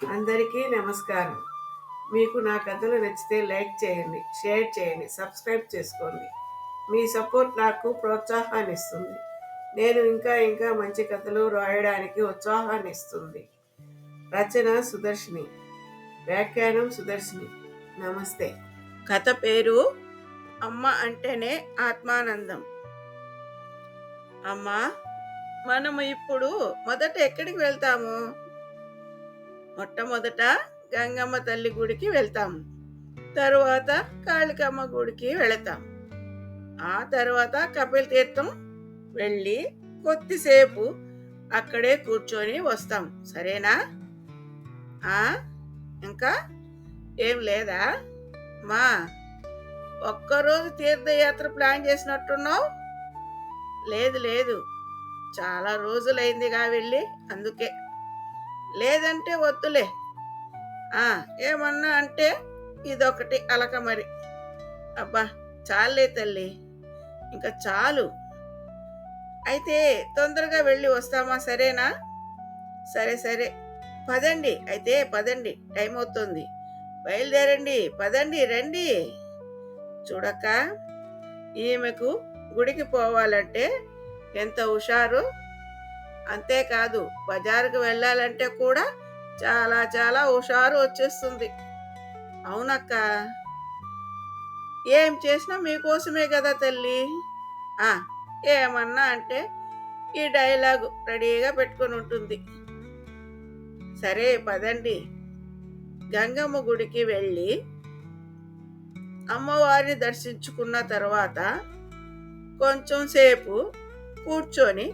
అందరికీ నమస్కారం. మీకు నా కథలు నచ్చితే లైక్ చేయండి షేర్ చేయండి సబ్స్క్రైబ్ చేసుకోండి. మీ సపోర్ట్ నాకు ప్రోత్సాహాన్ని ఇస్తుంది నేను ఇంకా ఇంకా మంచి కథలు రాయడానికి ఉత్సాహాన్ని ఇస్తుంది రచన సుదర్శిని వ్యాఖ్యానం సుదర్శిని. నమస్తే. కథ పేరు అమ్మ అంటేనే ఆత్మానందం. అమ్మా మనము ఇప్పుడు మొదట ఎక్కడికి వెళ్తాము? మొట్టమొదట గంగమ్మ తల్లి గుడికి వెళ్తాము తరువాత కాళికమ్మ గుడికి వెళతాం. ఆ తర్వాత కపిల్ తీర్థం వెళ్ళి కొద్దిసేపు అక్కడే కూర్చొని వస్తాం. సరేనా? ఆ? ఇంకా ఏం లేదా? మా ఒక్కరోజు తీర్థయాత్ర ప్లాన్ చేసినట్టున్నావు? లేదు లేదు. చాలా రోజులైందిగా వెళ్ళి అందుకే. లేదంటే వద్దులే. ఆ ఏమన్నా అంటే ఇదొకటి అలక మరి. అబ్బా చాలే తల్లి. ఇంకా చాలు. అయితే తొందరగా వెళ్ళి వస్తామా? సరేనా? సరే సరే. పదండి. అయితే పదండి. టైం అవుతుంది. బయలుదేరండి. పదండి రండి. చూడక్క ఈమెకు గుడికి పోవాలంటే ఎంత హుషారు. అంతేకాదు బజారుకు వెళ్ళాలంటే కూడా చాలా చాలా హుషారు వచ్చేస్తుంది. అవునక్క. ఏం చేసినా మీకోసమే కదా తల్లి. ఏమన్నా అంటే ఈ డైలాగు రెడీగా పెట్టుకొని ఉంటుంది. సరే పదండి. గంగమ్మ గుడికి వెళ్ళి అమ్మవారిని దర్శించుకున్న తర్వాత కొంచెం సేపు కూర్చొని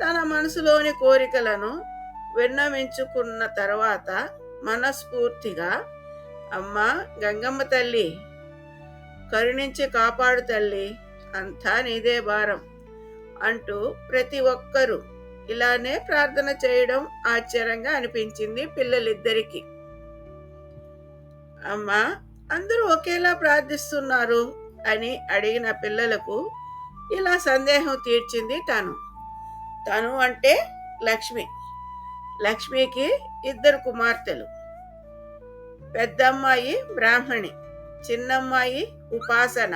తన మనసులోని కోరికలను విన్నవించుకున్న తర్వాత మనస్ఫూర్తిగా అమ్మ గంగమ్మ తల్లి కరుణించి కాపాడు తల్లి అంతా నీదే భారం అంటూ ప్రతి ఒక్కరూ ఇలానే ప్రార్థన చేయడం ఆశ్చర్యంగా అనిపించింది పిల్లలిద్దరికీ. అమ్మా అందరూ ఒకేలా ప్రార్థిస్తున్నారు అని అడిగిన పిల్లలకు ఇలా సందేహం తీర్చింది తను. తను అంటే లక్ష్మి. లక్ష్మికి ఇద్దరు కుమార్తెలు. పెద్దమ్మాయి బ్రాహ్మణి చిన్నమ్మాయి ఉపాసన.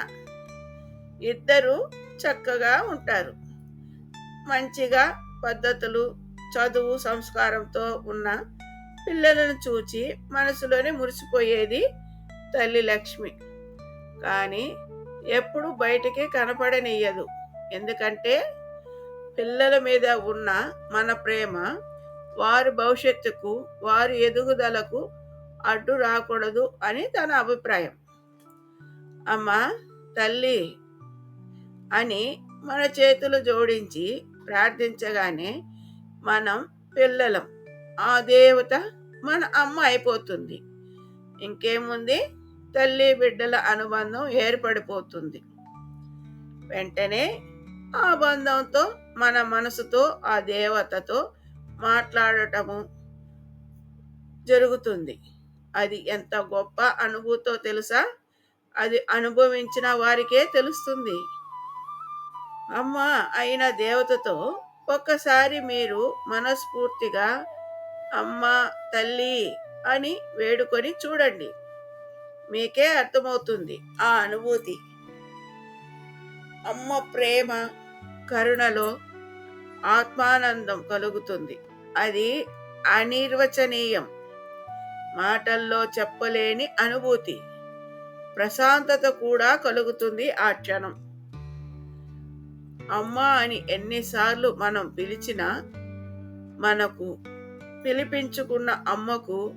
ఇద్దరు చక్కగా ఉంటారు. మంచిగా పద్ధతులు చదువు సంస్కారంతో ఉన్న పిల్లలను చూచి మనసులోనే మురిసిపోయేది తల్లి లక్ష్మి. కానీ ఎప్పుడు బయటికి కనపడనియ్యదు. ఎందుకంటే పిల్లల మీద ఉన్న మన ప్రేమ వారి భవిష్యత్తుకు వారి ఎదుగుదలకు అడ్డు రాకూడదు అని తన అభిప్రాయం. అమ్మ తల్లి అని మన చేతులు జోడించి ప్రార్థించగానే మనం పిల్లలం. ఆ దేవత మన అమ్మ అయిపోతుంది. ఇంకేముంది? తల్లి బిడ్డల అనుబంధం ఏర్పడిపోతుంది. వెంటనే ఆ బంధంతో మన మనసుతో ఆ దేవతతో మాట్లాడటము జరుగుతుంది. అది ఎంత గొప్ప అనుభూతో తెలుసా? అది అనుభవించిన వారికే తెలుస్తుంది. అమ్మ అయిన దేవతతో ఒక్కసారి మీరు మనస్ఫూర్తిగా అమ్మ తల్లి అని వేడుకొని చూడండి. మీకే అర్థమవుతుంది ఆ అనుభూతి. అమ్మ ప్రేమ కరుణలో ఆత్మానందం కలుగుతుంది. అది అనిర్వచనీయం. మాటల్లో చెప్పలేని అనుభూతి. ప్రశాంతత కూడా కలుగుతుంది ఆ క్షణం. అమ్మ అని ఎన్నిసార్లు మనం పిలిచినా మనకు పిలిపించుకున్న అమ్మకు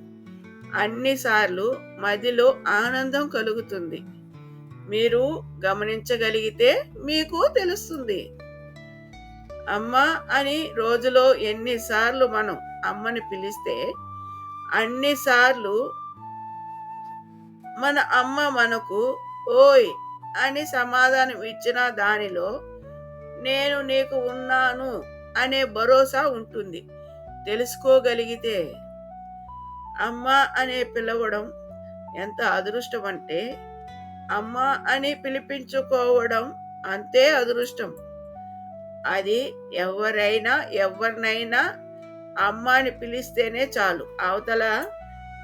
అన్నిసార్లు మదిలో ఆనందం కలుగుతుంది. మీరు గమనించగలిగితే మీకు తెలుస్తుంది. అమ్మ అని రోజులో ఎన్నిసార్లు మనం అమ్మని పిలిస్తే అన్నిసార్లు మన అమ్మ మనకు ఓయ్ అని సమాధానం ఇచ్చిన దానిలో నేను నీకు ఉన్నాను అనే భరోసా ఉంటుంది. తెలుసుకోగలిగితే అమ్మ అనే పిలవడం ఎంత అదృష్టం అంటే అమ్మ అని పిలిపించుకోవడం అంతే అదృష్టం. అది ఎవరైనా ఎవరినైనా అమ్మ అని పిలిస్తేనే చాలు. అవతల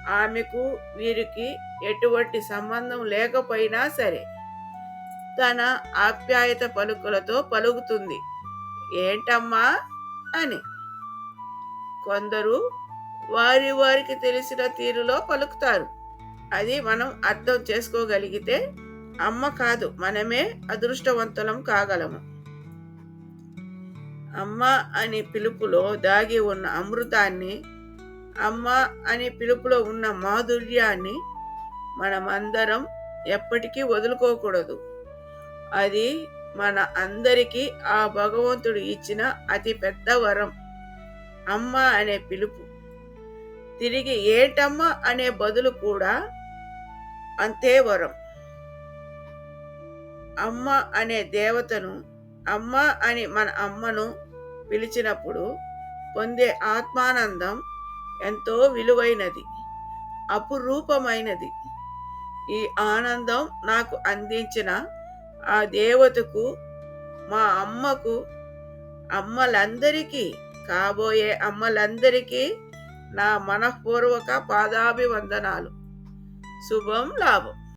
ఆమెకు వీరికి ఎటువంటి సంబంధం లేకపోయినా సరే తన ఆప్యాయత పలుకులతో పలుకుతుంది. ఏంటమ్మా అని. కొందరు వారి వారికి తెలిసిన తీరులో పలుకుతారు. అది మనం అర్థం చేసుకోగలిగితే అమ్మ కాదు మనమే అదృష్టవంతులం కాగలము. అమ్మ అని పిలుపులో దాగి ఉన్న అమృతాన్ని అమ్మ అని పిలుపులో ఉన్న మాధుర్యాన్ని మనమందరం ఎప్పటికీ వదులుకోకూడదు. అది మన అందరికీ ఆ భగవంతుడు ఇచ్చిన అతి పెద్ద వరం. అమ్మ అనే పిలుపు. తిరిగి ఏటమ్మ అనే బదులు కూడా అంతే వరం. అమ్మ అనే దేవతను అమ్మ అని మన అమ్మను పిలిచినప్పుడు పొందే ఆత్మానందం ఎంతో విలువైనది అపురూపమైనది. ఈ ఆనందం నాకు అందించిన ఆ దేవతకు మా అమ్మకు అమ్మలందరికీ కాబోయే అమ్మలందరికీ నా మనఃపూర్వక పాదాభివందనాలు. శుభం లాభం.